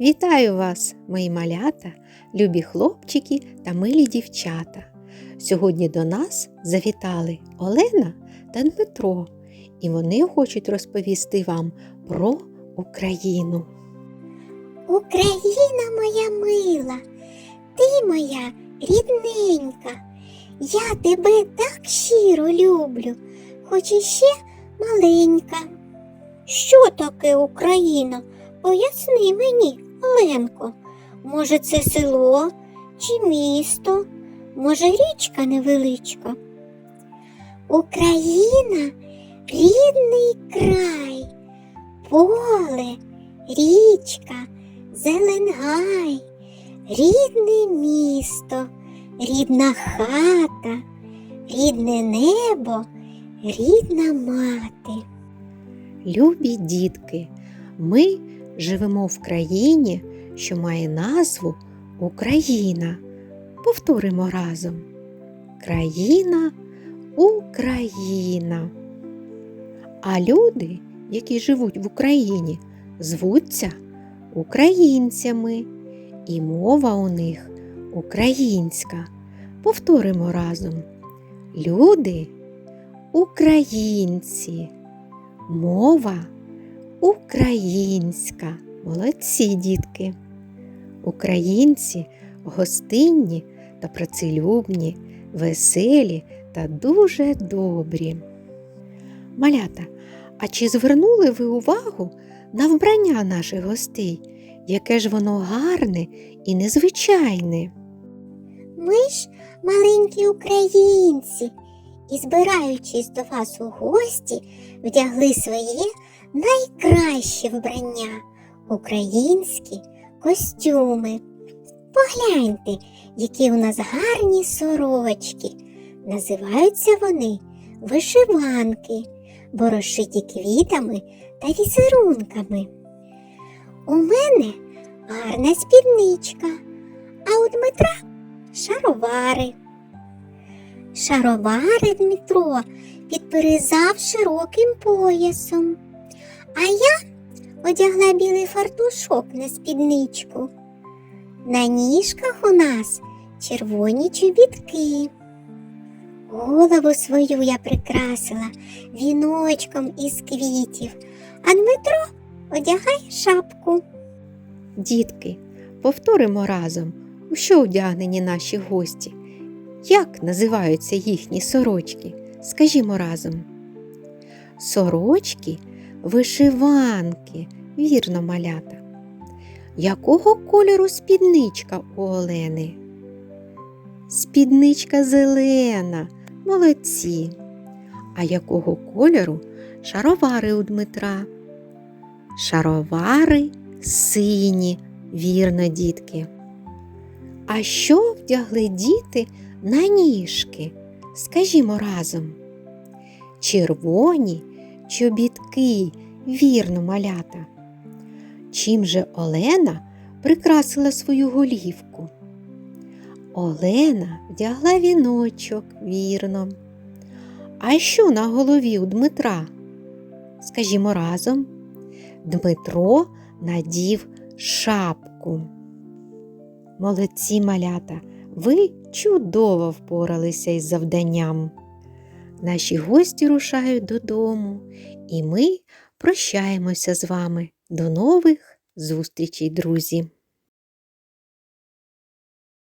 Вітаю вас, мої малята, любі хлопчики та милі дівчата. Сьогодні до нас завітали Олена та Дмитро, і вони хочуть розповісти вам про Україну. Україна моя мила, ти моя рідненька, я тебе так щиро люблю, хоч іще маленька. Що таке Україна? Поясни мені, Оленко. Може, це село чи місто, може, річка невеличка? Україна рідний край, поле, річка, зеленгай, рідне місто, рідна хата, рідне небо, рідна мати. Любі дітки, ми живемо в країні, що має назву Україна. Повторимо разом. Країна Україна. А люди, які живуть в Україні, звуться українцями, і мова у них українська. Повторимо разом. Люди українці. Мова українська. Молодці дітки. Українці гостинні та працелюбні, веселі та дуже добрі. Малята, а чи звернули ви увагу на вбрання наших гостей? Яке ж воно гарне і незвичайне? Ми ж маленькі українці, і, збираючись до вас у гості, вдягли своє найкраще вбрання українські костюми. Погляньте, які у нас гарні сорочки. Називаються вони вишиванки, бо квітами та візерунками. У мене гарна спідничка, а у Дмитра шаровари. Шаровари Дмитро підперезав широким поясом, а я одягла білий фартушок на спідничку. На ніжках у нас червоні чобітки. Голову свою я прикрасила віночком із квітів, а Дмитро одягає шапку. Дітки, повторимо разом, у що одягнені наші гості. Як називаються їхні сорочки? Скажімо разом. Сорочки вишиванки, вірно малята. Якого кольору спідничка у Олени? Спідничка зелена, молодці. А якого кольору шаровари у Дмитра? Шаровари сині, вірно, дітки. А що вдягли діти на ніжки? Скажімо разом. Червоні чобітки, вірно, малята. Чим же Олена прикрасила свою голівку? Олена вдягла віночок, вірно. А що на голові у Дмитра? Скажімо разом. Дмитро надів шапку. Молодці малята, ви чудово впоралися із завданням. Наші гості рушають додому, і ми прощаємося з вами. До нових зустрічей, друзі!